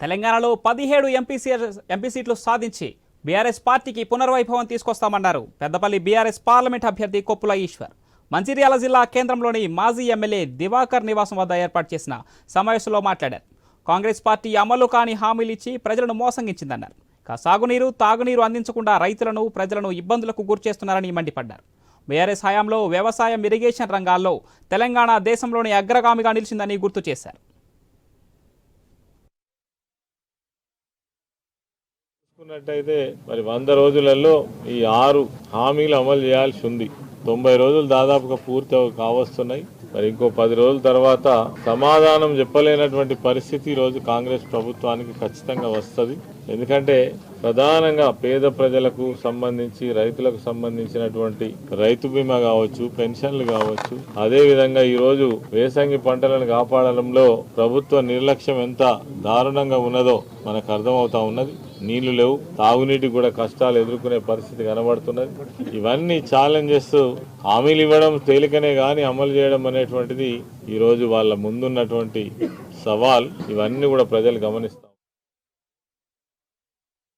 తెలంగాణలో పదిహేడు MPC MP సీట్లు సాధించి బీఆర్ఎస్ పార్టీకి పునర్వైభవం తీసుకొస్తామన్నారు. పెద్దపల్లి బీఆర్ఎస్ పార్లమెంట్ అభ్యర్థి కొప్పుల ఈశ్వర్. మంచిర్యాల జిల్లా కేంద్రంలోని మాజీ ఎమ్మెల్యే దివాకర్ నివాసం వద్ద ఏర్పాటు చేసిన సమావేశంలో మాట్లాడారు. కాంగ్రెస్ పార్టీ అమలు కాని హామీలు ఇచ్చి ప్రజలను మోసగించిందన్నారు. ఇక సాగునీరు తాగునీరు అందించకుండా రైతులను ప్రజలను ఇబ్బందులకు గురిచేస్తున్నారని మండిపడ్డారు. బీఆర్ఎస్ హయాంలో వ్యవసాయం ఇరిగేషన్ రంగాల్లో తెలంగాణ దేశంలోని అగ్రగామిగా నిలిచిందని గుర్తు చేశారు. చూసుకున్నట్టయితే మరి వంద రోజులలో ఈ ఆరు హామీలు అమలు చేయాల్సి ఉంది. తొంభై రోజులు దాదాపుగా పూర్తి కావస్తున్నాయి. మరి ఇంకో పది రోజుల తర్వాత సమాధానం చెప్పలేనటువంటి పరిస్థితి ఈరోజు రోజు కాంగ్రెస్ ప్రభుత్వానికి ఖచ్చితంగా వస్తుంది. ఎందుకంటే ప్రధానంగా పేద ప్రజలకు సంబంధించి రైతులకు సంబంధించినటువంటి రైతు బీమా కావచ్చు పెన్షన్లు కావచ్చు అదేవిధంగా ఈరోజు వేసంగి పంటలను కాపాడడంలో ప్రభుత్వ నిర్లక్ష్యం ఎంత దారుణంగా ఉన్నదో మనకు అర్థమవుతా ఉన్నది. నీళ్ళు లేవు తాగునీటికి కూడా కష్టాలు ఎదుర్కొనే పరిస్థితి కనబడుతున్నది. ఇవన్నీ ఛాలెంజెస్ హామీలు ఇవ్వడం తేలికనే కానీ అమలు చేయడం అనేటువంటిది ఈరోజు వాళ్ళ ముందున్నటువంటి సవాల్. ఇవన్నీ కూడా ప్రజలు గమనిస్తాం